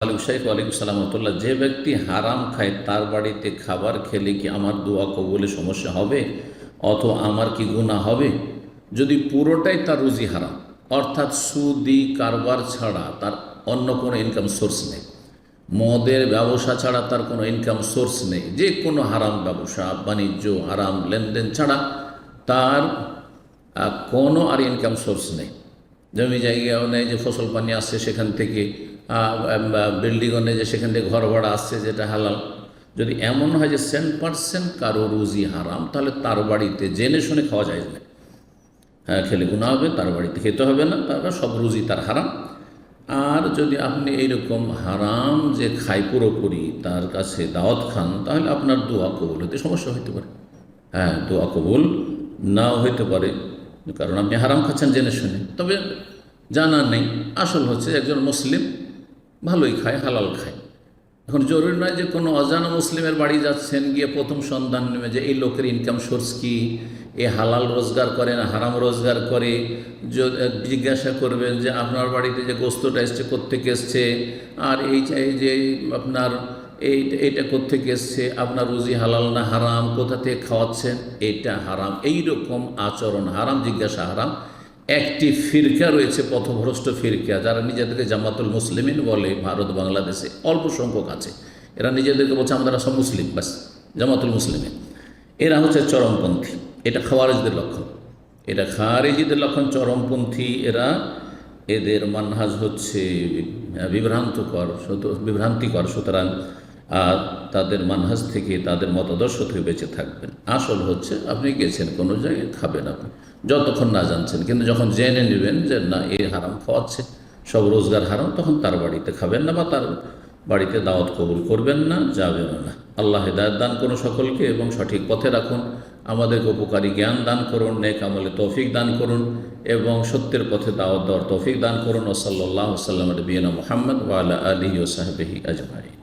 আলু শাইফ আলিম সালামতুল্লাহ যে ব্যক্তি হারাম খায় তার বাড়িতে খাবার খেলে কি আমার দোয়া কবুলে সমস্যা হবে? অথবা আমার কি গুণা হবে? যদি পুরোটাই তার রুজি হারাম, অর্থাৎ সুদি কারবার ছাড়া তার অন্য কোনো ইনকাম সোর্স নেই। মদের ব্যবসা ছাড়া তার কোনো ইনকাম সোর্স নেই। যে কোনো হারাম ব্যবসা, বাণিজ্য, হারাম লেনদেন ছাড়া তার কোনো আর ইনকাম সোর্স নেই। জমি জায়গাও নেই যে ফসল পানি আসছে সেখান থেকে বিল্ডিংও নেই যে সেখান থেকে ঘর ভাড়া আসছে যেটা হালাল। যদি এমন হয় যে সেন পার্সেন্ট কারও রুজি হারাম, তাহলে তার বাড়িতে জেনে শুনে খাওয়া যায় না। হ্যাঁ খেলে গুণা হবে, তার বাড়িতে খেতে হবে না তারপর সব রুজি তার হারাম। আর যদি আপনি এইরকম হারাম যে খাই পুরোপুরি তার কাছে দাওয়াত খান, তাহলে আপনার দোয়া কবুল হতে সমস্যা হতে পারে। হ্যাঁ দোয়া কবুল নাও হইতে পারে। কারণ আপনি হারাম খাচ্ছেন জেনে শুনে। তবে জানা নেই, আসল হচ্ছে একজন মুসলিম ভালোই খায়, হালাল খায়। এখন জরুরি নয় যে কোনো অজানা মুসলিমের বাড়ি যাচ্ছেন, গিয়ে প্রথম সন্ধান নেবে যে এই লোকের ইনকাম সোর্স কি, এ হালাল রোজগার করে না হারাম রোজগার করে। জিজ্ঞাসা করবেন যে আপনার বাড়িতে যে গোস্তটা এসছে, কোত্থেকে এসছে? আর এই যে আপনার এই এইটা কোত্থেকে এসছে? আপনার রুজি হালাল না হারাম? কোথা থেকে খাওয়াচ্ছেন? এটা হারাম। এই রকম আচরণ হারাম, জিজ্ঞাসা হারাম। একটি ফিরকা রয়েছে, পথভ্রষ্ট ফিরকা, যারা নিজেদেরকে জামাতুল মুসলিমিন বলে ভারত বাংলাদেশে। অল্প সংখ্যক আছে। এরা নিজেদেরকে বলছে, আমরা সব মুসলিম। বাস জামাতুল মুসলিমিন। এরা হচ্ছে চরমপন্থী। এটা খাওয়ারিজদের লক্ষণ। এটা খারিজিদের লক্ষণ চরমপন্থী। এরা এদের মানহাজ হচ্ছে বিভ্রান্তকর বিভ্রান্তিকর। সুতরাং আর তাদের মানহাজ থেকে তাদের মতাদর্শ থেকে বেঁচে থাকবেন। আসল হচ্ছে আপনি গেছেন, কোনো জায়গায় খাবেন আপনি। যতক্ষণ না জানছেন, কিন্তু যখন জেনে নেবেন যে না এই হারাম খাওয়াচ্ছে, সব রোজগার হারাম, তখন তার বাড়িতে খাবেন না বা তার বাড়িতে দাওয়াত কবুল করবেন না, যাবেন না। আল্লাহ হেদায়ত দান করুন সকলকে এবং সঠিক পথে রাখুন। আমাদেরকে উপকারী জ্ঞান দান করুন, নেক আমলে তৌফিক দান করুন এবং সত্যের পথে দাওয়াত দেওয়ার তৌফিক দান করুন। ও সাল্লাহ সাল্লাম, নবীনা মোহাম্মদ ওয়ালা আলী ও সাহেবহি আজমাই